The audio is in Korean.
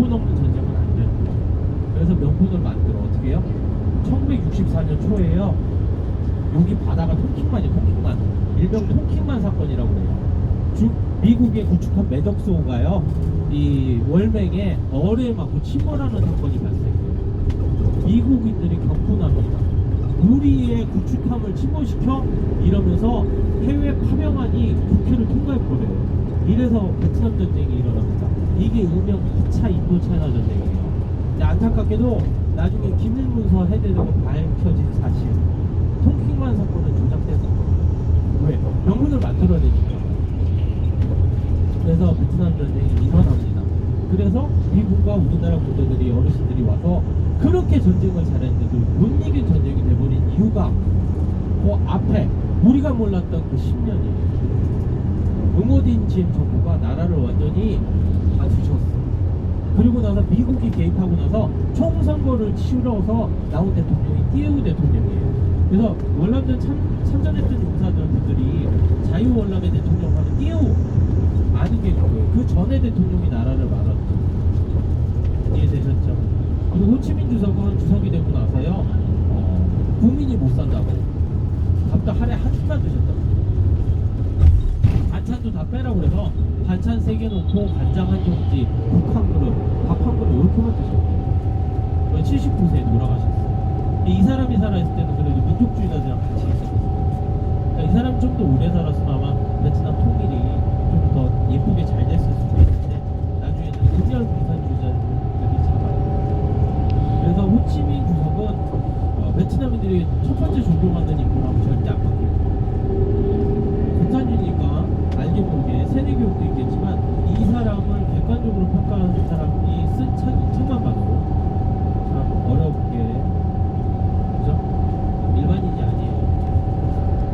명분 없는 전쟁은 안 돼요. 그래서 명분을 만들어 어떻게 해요? 1964년 초에요. 여기 바다가 통킹만이 통킹만 일명 통킹만 사건이라고 해요. 주, 미국의 구축한 매덕수호가요 이 월맹에 어뢰에 맞고 침몰하는 사건이 발생해요. 미국인들이 경고납니다. 우리의 구축함을 침몰시켜 이러면서 해외 파병안이 국회를 통과해 버려요. 이래서 베트남 전쟁이 일어납니다. 이게 일명 2차 인도차이나 전쟁이에요. 근데 안타깝게도 나중에 기밀문서 해대되고 밝혀진 사실 통킹만 사건은 조작됐었거든요. 왜? 명분을 만들어내니까. 그래서 베트남 전쟁이 일어납니다. 그래서 미국과 우리나라 부대들이 어르신들이 와서 그렇게 전쟁을 잘했는데도 못 이긴 전쟁이 돼버린 이유가 그 앞에 우리가 몰랐던 그 10년이에요. 응호딘 지엠 정부가 나라를 완전히 다 뒤졌어. 그리고 나서 미국이 개입하고 나서 총선거를 치러서 나온 대통령이 띠에우 대통령이에요. 그래서 월남전 참, 참전했던 용사들 분들이 자유월남의 대통령 하면 띠에우 아는 게 그거예요. 그 전에 대통령이 나라를 말았죠. 이해되셨죠? 그리고 호치민 주석은 주석이 되고 나서요, 어, 국민이 못 산다고. 밥도 하루에 한 끼만 드셨다고. 다 빼라고 그래서 반찬 세개 놓고 간장 한 종지, 국 한 그릇, 밥 한 그릇 이렇게만 드셨대요. 79세에 돌아가셨어요. 이 사람이 살아있을 때는 그래도 민족주의자들이랑 같이 있었거든요. 그러니까 이 사람 좀 더 오래 살았으면 아마 베트남 통일이 좀 더 예쁘게 잘 됐을 수도 있는데 나중에는 은열 공산주의자들이 잡아요. 그래서 호치민 주석은 어, 베트남인들이 첫 번째 존경하는 인물 세리교육도 있겠지만 이 사람을 객관적으로 평가하는 사람이